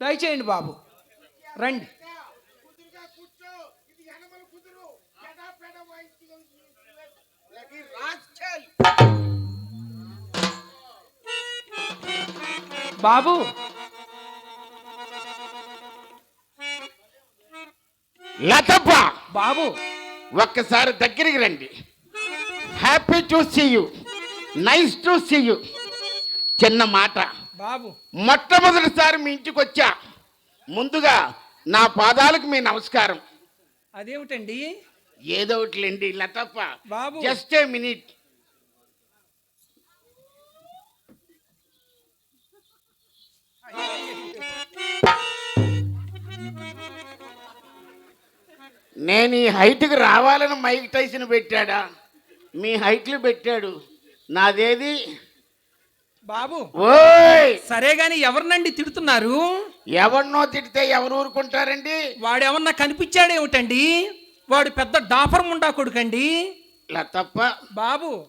దయచేయండి బాబు. రండి. బాబు. లతప్ప! బాబు. ఒక్కసారి దగ్గరికి రండి. Happy to see you nice to see you చిన్న మాట. బాబు. మొట్టమొదటిసారి మీ ఇంటికి వచ్చా. ముందుగా నా పాదాలకు మీ నమస్కారం. అదేమిటండి? ఏదో ఒకటిలేండి లతప్ప. బాబు. జస్ట్ ఏ మినిట్ నేను ఈ హైట్కి రావాలని మైక్ టైసన్ పెట్టాడా? మీ హైట్లు పెట్టాడు. నాదేది? బాబు ఓయ్! సరే గాని ఎవరినండి తిడుతున్నారు? ఎవరినో తిడితే ఎవరు ఊరుకుంటారండి? వాడేమన్నా కనిపించాడేమిటండి వాడు పెద్ద డాఫర్ ముండా కొడుకండి. లతప్ప! బాబు!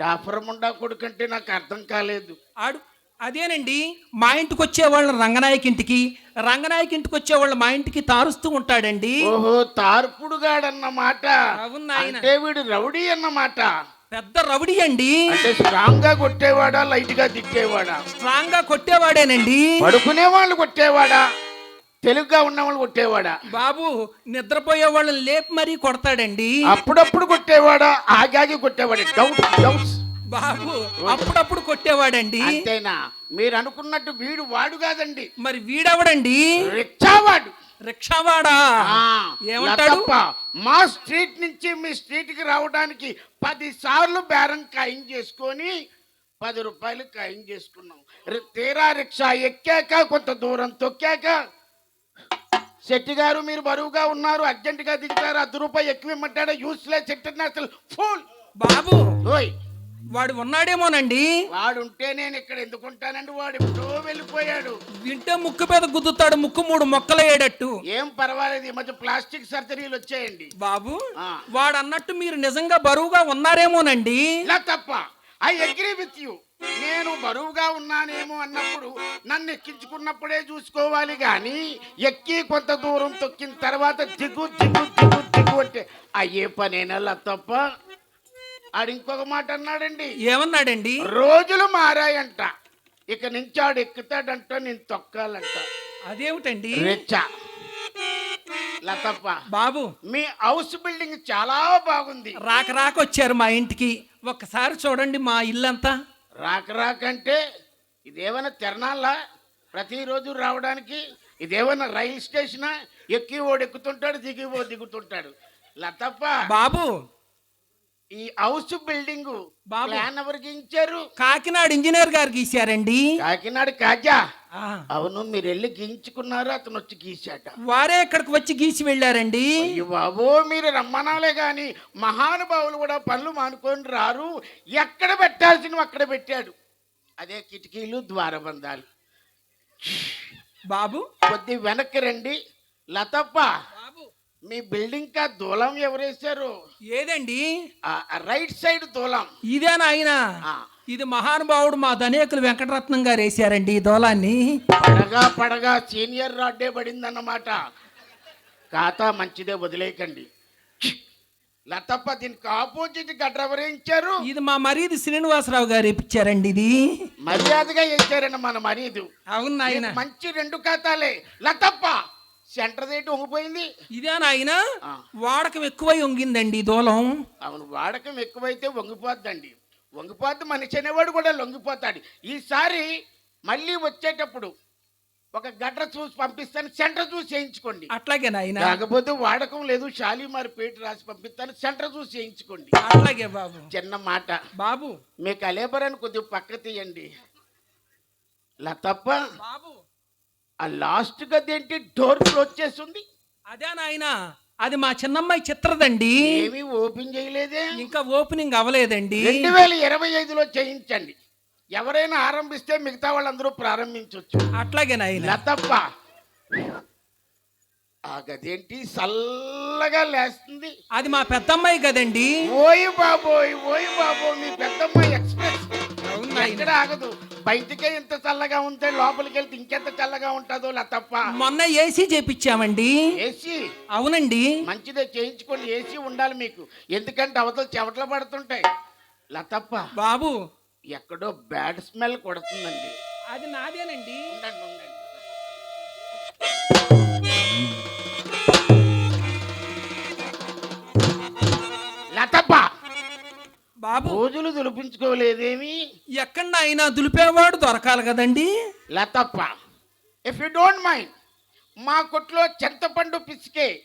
డాఫరముండా కొడుకంటే నాకు అర్థం కాలేదు. ఆడు అదేనండి మా ఇంటికి వచ్చేవాళ్ళు రంగనాయకి ఇంటికి రంగనాయకి ఇంటికి వచ్చేవాళ్ళు మా ఇంటికి తారుస్తూ ఉంటాడండి. ఓహో తార్పుడుగాడన్నమాట. అవును నాయన. అంటే వీడు రౌడీ అన్నమాట. పెద్ద రౌడీ అండి. అంటే స్ట్రాంగ్గా కొట్టేవాడా లైట్గా తిట్టేవాడా? స్ట్రాంగ్గా కొట్టేవాడేనండి. పడుకునే వాళ్ళు కొట్టేవాడా? తెలుగుగా ఉన్న వాళ్ళు కొట్టేవాడా? బాబు నిద్రపోయే వాళ్ళని లేపి మరీ కొడతాడండి. అప్పుడప్పుడు కొట్టేవాడా? ఆగాగి కొట్టేవాడా. డౌట్ డౌట్స్ బాబు అప్పుడప్పుడు కొట్టేవాడండి. అంతేనా? మీరు అనుకున్నట్టు వీడు వాడు కాదండి. మరి వీడెవడండి? రిక్షావాడా. ఆ, ఏమంటాడు? మా స్ట్రీట్ నుంచి మీ స్ట్రీట్కి రావడానికి పది సార్లు బేరం ఖాయం చేసుకొని పది రూపాయలు ఖాయం చేసుకున్నాం. తీరా రిక్షా ఎక్కాక కొంత దూరం తొక్కాక శెట్టి గారు మీరు బరువుగా ఉన్నారు అర్జెంటుగా దిగుతారు అర్ధ రూపాయి ఎక్కువ ఇమ్మంటాడా యూస్లెస్ ఇంటర్నేషనల్ ఫుల్! బాబు ఓయ్! వాడు ఉన్నాడేమోనండి. వాడు ఉంటే నేను ఇక్కడ ఎందుకుంటానండి? వాడు ఎప్పుడో వెళ్ళిపోయాడు. వింటే ముక్కు మీద గుద్దుతాడు ముక్కు మూడు మొక్కలయ్యేటట్టు. ఏం పర్వాలేదు ఈ మధ్య ప్లాస్టిక్ సర్జరీలు వచ్చాయండి. బాబు. వాడు అన్నట్టు మీరు నిజంగా బరువుగా ఉన్నారేమోనండి. ఇలా తప్ప ఐ అగ్రీ విత్ యూ. నేను బరువుగా ఉన్నానేమో అన్నప్పుడు నన్ను ఎక్కించుకున్నప్పుడే చూసుకోవాలి కానీ ఎక్కి కొంత దూరం తొక్కిన తర్వాత దిగు దిగు దిగు దిగు అంటే అయ్యే పనేనలా తప్ప? ఆడు ఇంకొక మాట అన్నాడండి. ఏమన్నాడండి? రోజులు మారాయంట. ఇక నుంచి ఆడు ఎక్కుతాడంట నేను తొక్కాలంట. అదేమిటండి? రెచ్చ. లతప్ప. బాబు. మీ హౌస్ బిల్డింగ్ చాలా బాగుంది. రాక రాక వచ్చారు మా ఇంటికి. ఒక్కసారి చూడండి మా ఇల్లంతా. రాక రాకంటే ఇదేమైనా తిరణాలా ప్రతిరోజు రావడానికి ఇదేమైనా రైల్ స్టేషనా? ఎక్కి ఓడు ఎక్కుతుంటాడు దిగి ఓ దిగుతుంటాడు. లతప్ప. బాబు ఈ హౌస్ బిల్డింగ్ బాబు. ప్లాన్ ఎవరికి ఇచ్చారు? కాకినాడ ఇంజనీర్ గారు గీశారండి కాకినాడ కాజా. అవును మీరు వెళ్ళి గీయించుకున్నారు? అతను వచ్చి గీశాట. వారే ఇక్కడికి వచ్చి గీసి వెళ్ళారండి. బాబో మీరు రమ్మనాలే గాని మహానుభావులు కూడా పనులు మానుకొని రారు. ఎక్కడ పెట్టాల్సినవి అక్కడ పెట్టాడు. అదే కిటికీలు ద్వారబంధాలు. బాబు. కొద్ది వెనక్కి రండి. లతప్ప మీ బిల్డింగ్ కా దూలం ఎవరేశారు? ఏదండి? రైట్ సైడ్ దూలం. ఇదేనా ఆయన. ఇది మహానుభావుడు మా ధనేకులు వెంకటరత్నం గారు వేశారండి ఈ దోలాన్ని. పడగా పడగా సీనియర్ రాడ్డే పడిందన్నమాట. ఖాతా మంచిదే వదిలేయకండి. లతప్ప దీనికి ఆపోజిట్ గడ్డ ఎవరేయించారు ఇది మా మరీది శ్రీనివాసరావు గారు ఇప్పించారండి ఇది. మర్యాదగా వేశారండి మన మరీదు. అవును మంచి రెండు ఖాతాలే. లతప్ప! సెంటర్ రేటు ఉంగిపోయింది ఇదేనా ఆయన ఆ. వాడకం ఎక్కువై ఉంగిందండి ఈ దూలం. అవును వాడకం ఎక్కువైతే వంగిపోద్దండి. వంగిపోద్ది మనిషి అనేవాడు కూడా లొంగిపోతాడు. ఈసారి మళ్ళీ వచ్చేటప్పుడు ఒక గడ్ర చూసి పంపిస్తాను సెంటర్ చూసి చేయించుకోండి. అట్లాగే నాయన. కాకపోతే వాడకం లేదు షాలిమార్ పేట రాసి పంపిస్తాను సెంటర్ చూసి చేయించుకోండి. అట్లాగే బాబు. చిన్న మాట. బాబు. మీ కలేబరాన్ని కొద్దిగా పక్క తీయండి. లతప్ప. బాబు. ఆ లాస్ట్ గది ఏంటి డోర్ క్లోజ్ చేస్తుంది. అదే నాయన అది మా చిన్నమ్మాయి చిత్రదండి. ఏమీ ఓపెన్ చేయలేదే. ఇంకా ఓపెనింగ్ అవ్వలేదండి. రెండు వేల ఇరవై ఐదులో చేయించండి. ఎవరైనా ఆరంభిస్తే మిగతా వాళ్ళందరూ ప్రారంభించవచ్చు అట్లాగే నాయన. లతప్ప. ఆ గదేంటి? చల్లగా లేస్తుంది. అది మా పెద్దమ్మాయి కదండి. ఓయ్ బాబోయ్ ఓయ్ బాబో మీ పెద్దమ్మాయి ఎక్స్ప్రెస్. అవును నాయనా. ఎక్కడ ఆగదు. బయటికే ఇంత చల్లగా ఉంటే లోపలికి వెళ్తే ఇంకెంత చల్లగా ఉంటుందో లతప్ప మొన్న ఏసీ చేపించామండి. ఏసీ? అవునండి. మంచిదే చేయించుకోండి. ఏసీ ఉండాలి మీకు. ఎందుకంటే అవతల చెవట్లు పడుతుంటాయి. లతప్ప బాబు. ఎక్కడో బ్యాడ్ స్మెల్ కొడుతుందండి. అది నాదేనండి. ఉండండి ఉండండి. బాబు రోజులు దులిపించుకోలేదేమి? ఎక్కడ అయినా దులిపేవాడు దొరకాలి కదండి. లతప్ప ఇఫ్ యు డోంట్ మైండ్ మా కొట్లో చింతపండు పిసికే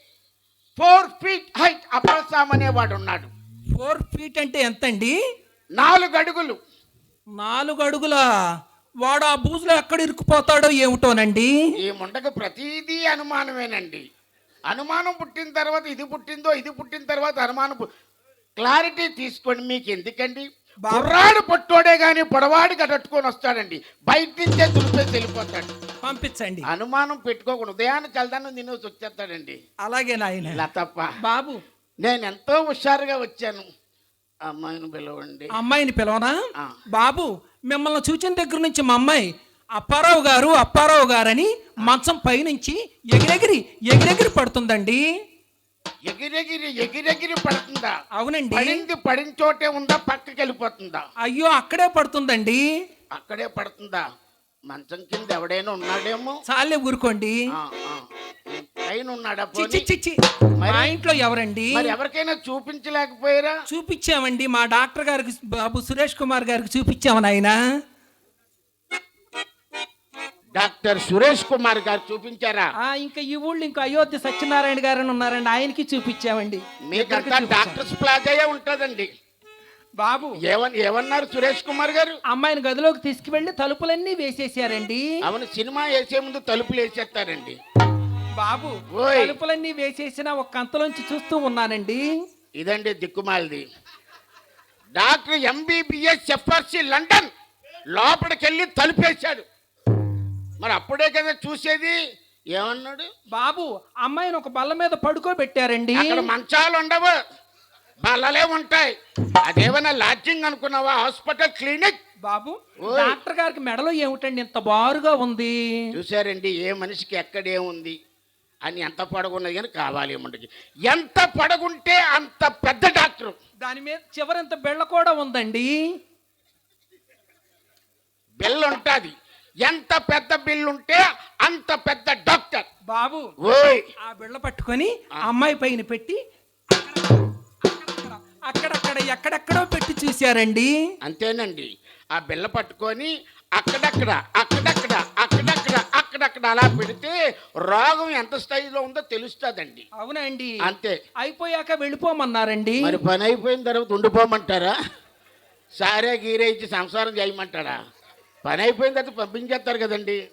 ఫోర్ ఫీట్ హైట్ అప్పలసామ్ అనేవాడు ఉన్నాడు. ఫోర్ ఫీట్ అంటే ఎంతండి? నాలుగు అడుగులు. నాలుగు అడుగుల. వాడు ఆ బూజులో ఎక్కడ ఇరుక్కుపోతాడో ఏమిటోనండి? ఈ ముండకు ప్రతిదీ అనుమానమేనండి. అనుమానం పుట్టిన తర్వాత ఇది పుట్టిందో ఇది పుట్టిన తర్వాత అనుమానం పు- క్లారిటీ తీసుకోండి మీకు ఎందుకండి. బుర్రాడు పొట్టోడే కానీ పొడవాడు కట్టుకొని వస్తాడండి. బయట నుంచే దులిపేసి వెళ్ళిపోతాడు. పంపించండి. అనుమానం పెట్టుకోకుండా ఉదయాన్నే చల్దాన్ని తినేసి వచ్చేస్తాడండి. అలాగే నాయన. తప్ప బాబు. నేను ఎంతో హుషారుగా వచ్చాను. అమ్మాయిని పిలవండి. అమ్మాయిని పిలవనా. బాబు మిమ్మల్ని చూచిన దగ్గర నుంచి మా అమ్మాయి అప్పారావు గారు అప్పారావు గారని మంచం పైనుంచి ఎగిరెగిరి ఎగిరెగిరి పడుతుందండి. ఎగిరెగిరి ఎగిరెగిరి పడుతుందా? అవునండి. పడింది పడిన చోటే ఉందా పక్కకి వెళ్ళిపోతుందా? అయ్యో అక్కడే పడుతుందండి. అక్కడే పడుతుందా? మంచం కింద ఎవడైనా ఉన్నాడేమో? చాలే ఊరుకోండి. పైన ఉన్నాడా మా ఇంట్లో ఎవరండి? మరి ఎవరికైనా చూపించలేకపోయారా? చూపించామండి. మా డాక్టర్ గారికి బాబు సురేష్ కుమార్ గారికి చూపించాము నాయన. డాక్టర్ సురేష్ కుమార్ గారు చూపించారా? ఇంకా ఈ ఊళ్ళో ఇంకా అయోధ్య సత్యనారాయణ గారు అని ఉన్నారండి. ఆయనకి చూపించామండి. మీకంతా. డాక్టర్స్ ప్లాజాయే ఉంటదండి. బాబు. ఏమని ఏమన్నారు సురేష్ కుమార్ గారు? అమ్మాయిని గదిలోకి తీసుకువెళ్ళి తలుపులన్నీ వేసేసారండి. అవును సినిమా వేసే ముందు తలుపులు వేసేస్తారండి. బాబు. తలుపులన్నీ వేసేసిన ఒక కంతలోంచి చూస్తూ ఉన్నానండి. ఇదండి దిక్కుమాలిది. డాక్టర్ ఎంబీబీఎస్ ఎఫ్ఆర్సి లండన్ లోపలికి వెళ్ళి తలుపేశాడు మరి అప్పుడే కదా చూసేది? ఏమన్నాడు? బాబు అమ్మాయిని ఒక బల్ల మీద పడుకోబెట్టారండి. అక్కడ మంచాలు ఉండవు. బల్లలే ఉంటాయి. అదేమన్నా లాడ్జింగ్ అనుకున్నావా? Hospital clinic? బాబు. డాక్టర్ గారికి మెడలో ఏమిటండి? ఇంత బారుగా ఉంది. చూసారండి ఏ మనిషికి ఎక్కడేముంది అని ఎంత పడగున్నది కానీ కావాలి ఏమంటకి ఎంత పడగుంటే అంత పెద్ద డాక్టర్. దాని మీద చివరింత బెళ్ళ కూడా ఉందండి. బిల్ ఉంటుంది ఎంత పెద్ద బిల్ ఉంటే అంత పెద్ద డాక్టర్. బాబు ఓయ్. ఆ బిళ్ళ పట్టుకొని అమ్మాయి పైన పెట్టి అక్కడక్కడ ఎక్కడెక్కడో పెట్టి చూశారండి. అంతేనండి. ఆ బిల్ల పట్టుకొని అక్కడక్కడ అక్కడక్కడ అక్కడక్కడ అక్కడక్కడ అలా పెడితే రోగం ఎంత స్థాయిలో ఉందో తెలుస్తుందండి. అవునండి. అంతే. అయిపోయాక వెళ్ళిపోమన్నారండి. మరి పని అయిపోయిన తర్వాత ఉండిపోమంటారా? సారే గీరే ఇచ్చి సంసారం చేయమంటారా? పని అయిపోయిన తర్వాత పంపించేస్తారు కదండి.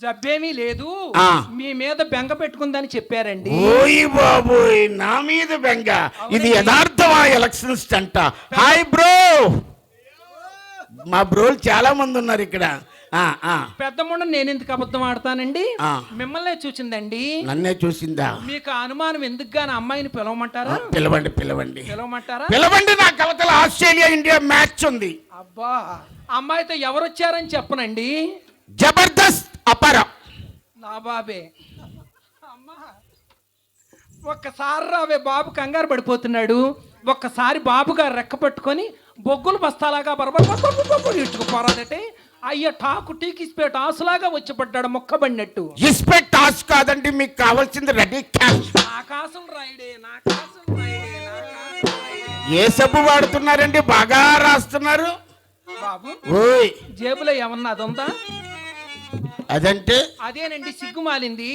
జబ్బేమీ లేదు. ఆ. మీ మీద బెంగ పెట్టుకుందని చెప్పారండి. ఓయ్ బాబోయ్ నా మీద బెంగ. ఇది యథార్థమా ఎలక్షన్స్ అంట హాయ్ బ్రో. మా బ్రోలు చాలా మంది ఉన్నారు ఇక్కడ. ఆ, ఆ. పెద్ద ముండ నేను ఎందుకు అబద్ధం ఆడతానండి. మిమ్మల్నే చూసిందండి నన్నే చూసిందా మీకు అనుమానం ఎందుకు గాని అమ్మాయిని పిలవమంటారా పిలవండి పిలవండి పిలవమంటారా పిలవండి నా కవతల ఆస్ట్రేలియా ఇండియా మ్యాచ్ ఉంది అబ్బా అమ్మాయితో ఎవరు వచ్చారని చెప్పనండి జబర్దస్త్ అపర నా బాబే అమ్మా ఒక్కసారి రావే బాబు కంగారు పడిపోతున్నాడు ఒక్కసారి బాబు గారు రెక్క పట్టుకొని బొగ్గులు బస్తాలాగా బరబర ఇట్టుకుపోరాదటే అయ్యో టాకు టీకిస్పేట ఆసులాగా వచ్చి పడ్డాడు మొక్కబడినట్టు. ఇస్పె టాస్ కాదండి మీకు కావాల్సింది రెడీ క్యాష్. నాకాసం రాయుడే నాకాసం రాయుడే రాయుడే. ఏ సబ్బు వాడుతున్నారండి? బాగా రాస్తున్నారు. బాబు ఓయ్. జేబులో ఏమన్నా అది ఉందా అదంటే? అదేనండి సిగ్గుమాలింది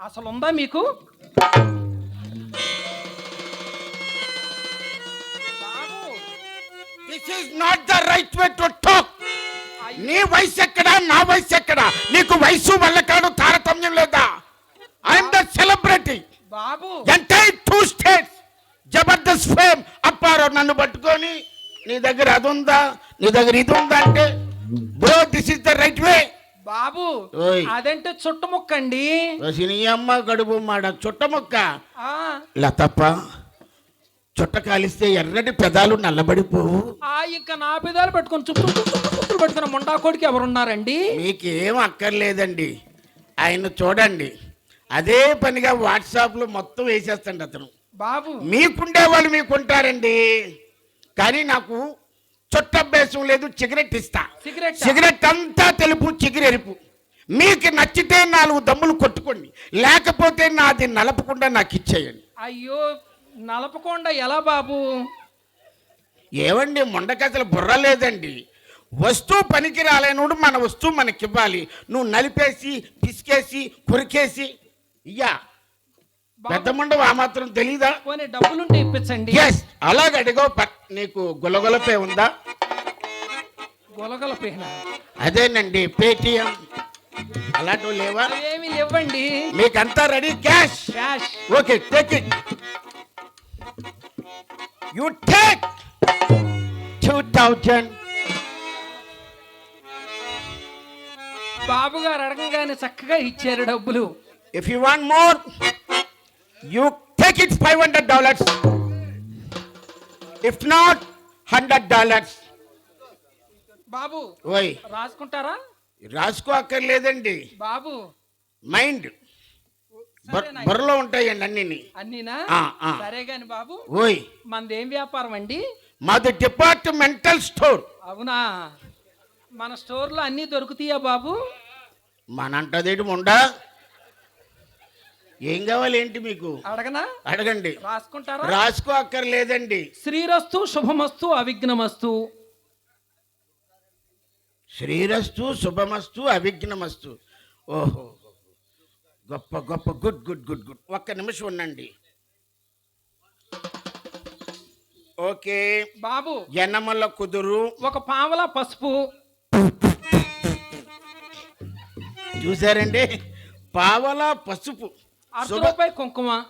అసలు ఉందా మీకు? బాబు. This is not the right way to talk నీ వయసు ఎక్కడా? నా వయసు ఎక్కడా? నీకు వయసు వల్లకాడు తారతమ్యం లేదా? I'm the celebrity Babu. Entire two states Jabardasth fame. Apparao నన్ను పట్టుకొని నీ దగ్గర అది ఉందా నీ దగ్గర ఇది ఉందా? అంటే bro this is the right way బాబు. అదంటే చుట్టముక్క అండి సినియమ్మ గడుపు మాడ చుట్టముక్క ఆ, లతప్ప చుట్ట కాలిస్తే ఎర్రటి పెదాలు నల్లబడిపోవు. ఆ ఇంకా నా పెదాలు పెట్టుకొని చుట్టూ చుట్టూ పెట్టుకున్న ముండా కొడుకు ఎవరున్నారండి? మీకేం అక్కర్లేదండి. ఆయన చూడండి. అదే పనిగా వాట్సాప్లో మొత్తం వేసేస్తాండి అతను. బాబు. మీకుండే వాళ్ళు మీకుంటారండి. కానీ నాకు చుట్టభ్యాసం లేదు సిగరెట్ ఇస్తా. సిగరెట్? సిగరెట్ అంతా తెలుపు చిగిరెరుపు మీకు నచ్చితే నాలుగు దమ్ములు కొట్టుకోండి. లేకపోతే నాది నలపకుండా నాకు ఇచ్చేయండి. అయ్యో నలపకుండా ఎలా బాబు? ఏవండి మొండకథలు బుర్ర లేదండి. వస్తువు పనికి రాలేనుడు మన వస్తువు మనకి ఇవ్వాలి నువ్వు నలిపేసి పిసికేసి కొరికేసి ఇయ్యా. పెద్ద ముండవు ఆ మాత్రం తెలీదా? డబ్బులుంటే ఇప్పించండి. ఎస్ అలాగ అడిగో ప- నీకు గులగులపే ఉందా? గొలగల పేన అదేనండి పేటిఎం. అలాంటివి లేవా? ఏమి ఇవ్వండి మీకంతా ready? Cash cash okay take it you take two thousand బాబు గారు అడగగానే చక్కగా ఇచ్చారు డబ్బులు. If you want more you take it five hundred dollars if not hundred dollars బాబు ఓయ్. రాసుకుంటారా? రాసుకో అక్కర్లేదండి బాబు మైండ్? బుర్రలో ఉంటాయండి అన్నీ అన్నీనా. సరే గాని బాబు ఓయ్. మనదేం వ్యాపారం అండి? మాది డిపార్ట్మెంటల్ స్టోర్ అవునా? మన స్టోర్లో అన్నీ దొరుకుతాయా బాబు? మనంటదేటి ఉండా ఏం కావాలి ఏంటి మీకు? అడగనా? అడగండి. రాసుకుంటారా? రాసుకో అక్కర్లేదండి. శ్రీరస్తు శుభమస్తు అవిఘ్నమస్తు. శ్రీరస్తు శుభమస్తు అవిఘ్నమస్తు. ఓహో. గొప్ప గొప్ప గుడ్ గుడ్ గుడ్ గుడ్. ఒక్క నిమిషం ఉండండి. ఓకే. బాబు. ఎనమల కుదురు. ఒక పావల పసుపు. చూసారండి పావలా పసుపు. అర్ధ శుభ రూపాయి కుంకుమ.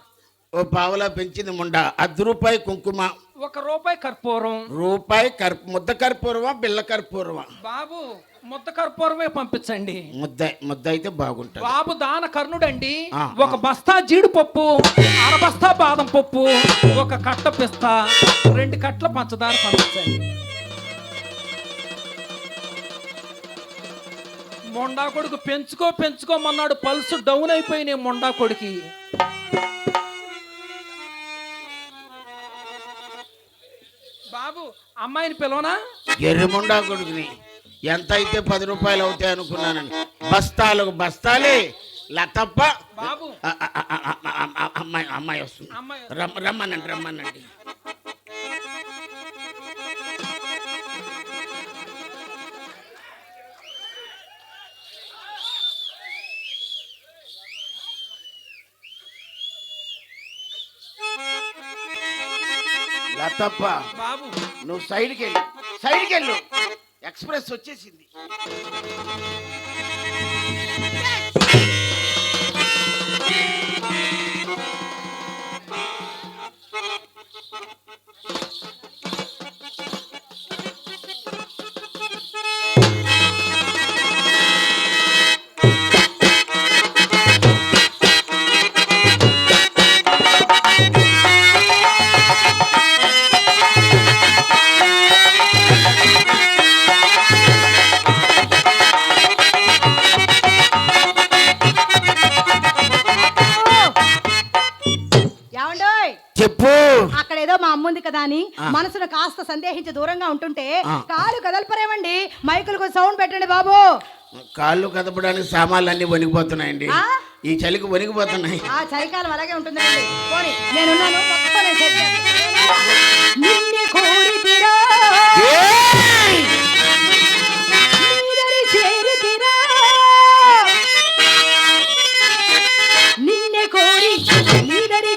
ఓ పావలా పెంచింది ముండ. అర్ధ రూపాయి కుంకుమ. ఒక రూపాయి కర్పూరం. రూపాయి కర్ప ముద్ద కర్పూరమా బిల్ల కర్పూరమా? బాబు ముద్ద కర్పూరమే పంపించండి. ముద్ద ముద్ద అయితే బాగుంటుంది. బాబు దాన కర్ణుడండి. ఆ, ఒక బస్తా జీడిపప్పు అర బస్తా బాదం పప్పు ఒక కట్ట పిస్తా రెండు కట్ల పంచదార పంపించండి. మొండా కొడుకు పెంచుకో పెంచుకోమన్నాడు పల్సు డౌన్ అయిపోయినాయి మొండా కొడుకి. బాబు అమ్మాయిని పిలవనా? ఎర్రముండా కొడుకుని. ఎంత అయితే పది రూపాయలు అవుతాయి అనుకున్నానండి బస్తాలకు బస్తాలే. లతప్ప. బాబు. అమ్మాయి అమ్మాయి వస్తుంది. రమ్మనండి రమ్మనండి. లతప్ప బాబు. నువ్వు సైడ్కి వెళ్ళు. సైడ్కి వెళ్ళు. ఎక్స్ప్రెస్ వచ్చేసింది. కదా అని. మనసును కాస్త సందేహించి దూరంగా ఉంటుంటే. కాలు కదలపరేమండి మైకులకు సౌండ్ పెట్టండి బాబు కాళ్ళు కదపడానికి సామాన్లు అన్ని వణిగిపోతున్నాయండి ఆ? ఈ చలికి వణిగిపోతున్నాయి ఆ చలికాలం అలాగే ఉంటుందండి పోనీ నేనున్నాను. నిన్నే కోరితిరా, కోరి నీదరి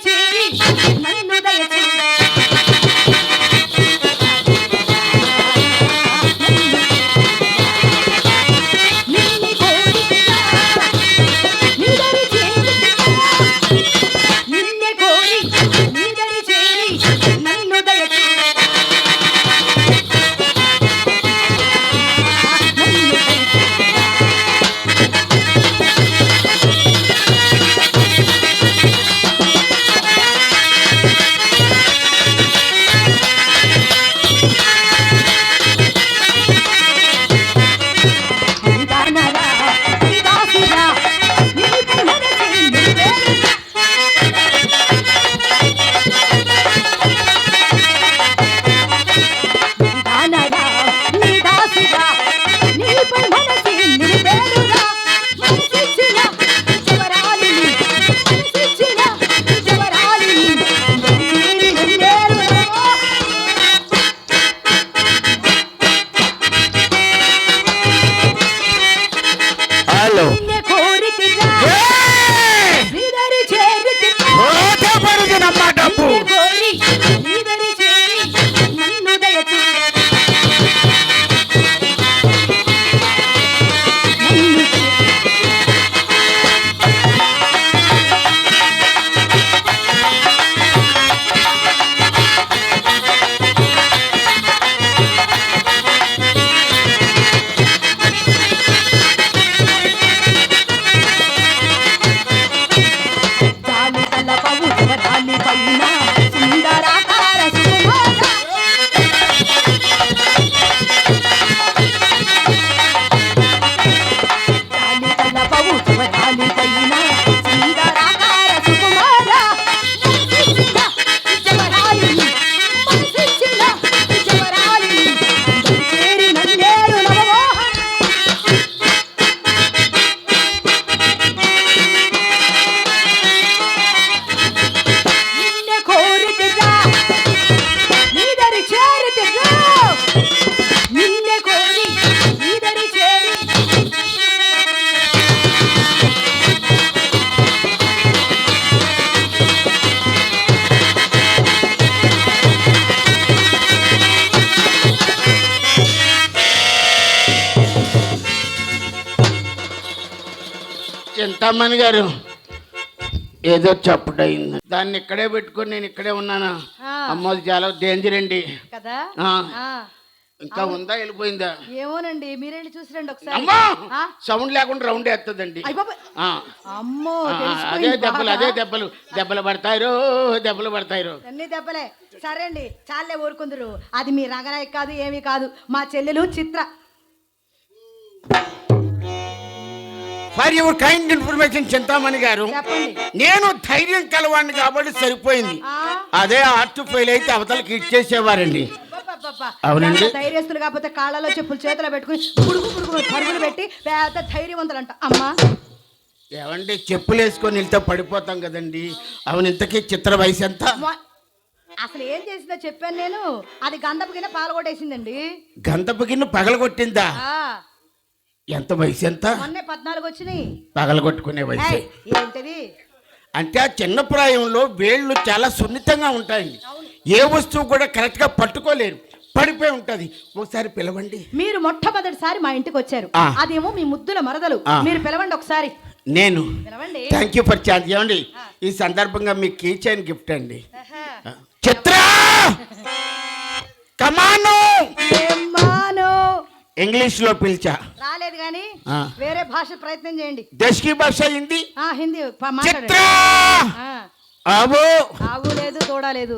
చింతామణి గారు ఏదో చప్పుడయింది. దాన్ని ఇక్కడే పెట్టుకొని నేను ఇక్కడే ఉన్నాను? ఆ. అమ్మో అది చాలా డేంజర్ అండి. కదా? ఆ. ఆ. ఇంకా ఉందా? వెళ్ళిపోయిందా? ఏమోనండి మీరెళ్ళి చూసిరండి ఒకసారి. అమ్మా! ఆ? సౌండ్ లేకుండా రౌండ్ వేస్తుందండి. అయ్ బాబోయ్. ఆ. అమ్మో ఆ, అదే తెలిసిపోయింది దెబ్బలు అదే. దెబ్బలు. దెబ్బలు పడతాయిరో దెబ్బలు పడతాయిరో అన్ని దెబ్బలే. సరే అండి చాలే ఊరుకుందరు. అది మీ రంగనాయక్ కాదు ఏమీ కాదు. మా చెల్లెలు Chitra. For your kind information Chintamani గారు నేను ధైర్యం కలవాడిని కాబట్టి సరిపోయింది? అదే ఆర్ట్ ఫెయిల్ అయితే అవతలకి ఇచ్చేసేవారండి. అవునండి. ధైర్యస్తులు కాకపోతే కాళ్ళలో చెప్పులు చేతిలో పెట్టుకుని పుడుగు పుడుగు పరుగులు పెట్టి పెద్ద ధైర్యవంతులంట. అమ్మా. ఏమండి చెప్పులు వేసుకొని వెళ్తే పడిపోతాం కదండి. అవును ఇంతకీ చిత్ర వయసు ఎంత? అసలు ఏం చేసిందో చెప్పాను నేను. అది గంధపు కింద పాల్గొట్టేసిందండి గంధపు గిన్నె పగలగొట్టిందా? ఎంత వయసు ఎంత? మొన్నే పద్నాలుగు వచ్చినాయి. పగలగొట్టుకునే వయసు. ఏంటది? అంటే ఆ చిన్న ప్రాయంలో వేళ్ళు చాలా సున్నితంగా ఉంటాయండి ఏ వస్తువు కూడా కరెక్ట్గా పట్టుకోలేరు. పడిపోయి ఉంటది. ఒకసారి పిలవండి. మీరు మొట్టమొదటిసారి మా ఇంటికి వచ్చారు. అదేమో మీ ముద్దుల మరదలు. మీరు పిలవండి ఒకసారి. నేను. పిలవండి. థ్యాంక్ యూ ఫర్ ఛాన్స్ ఏమండి? ఈ సందర్భంగా మీకు కీ చైన్ గిఫ్ట్ అండి. చిత్ర! కమాను. ఇంగ్లీష్లో పిలిచా. రాలేదు కానీ. వేరే భాష ప్రయత్నం చేయండి. దేశీ భాష హిందీ? ఆ హిందీ ఆవు! ఆవు లేదు తోడలేదు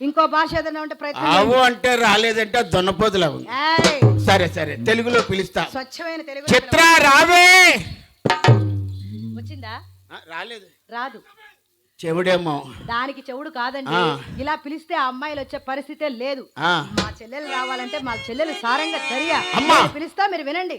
ఇంకో భాష ఏదైనా ఉంటే ప్రయత్నం ఆవు చేయండి. అంటే రాలేదంటే దున్నపోతులు అవు సరే సరే తెలుగులో పిలుస్తా. స్వచ్ఛమైన తెలుగు చిత్ర రావే! వచ్చిందా? రాలేదు. రాదు. చెవుడేమో. దానికి చెవుడు కాదండి. ఇలా పిలిస్తే ఆ అమ్మాయిలు వచ్చే పరిస్థితే లేదు. మా చెల్లెలు రావాలంటే మా చెల్లెలు సారంగా సరియా అమ్మా. పిలుస్తా మీరు వినండి.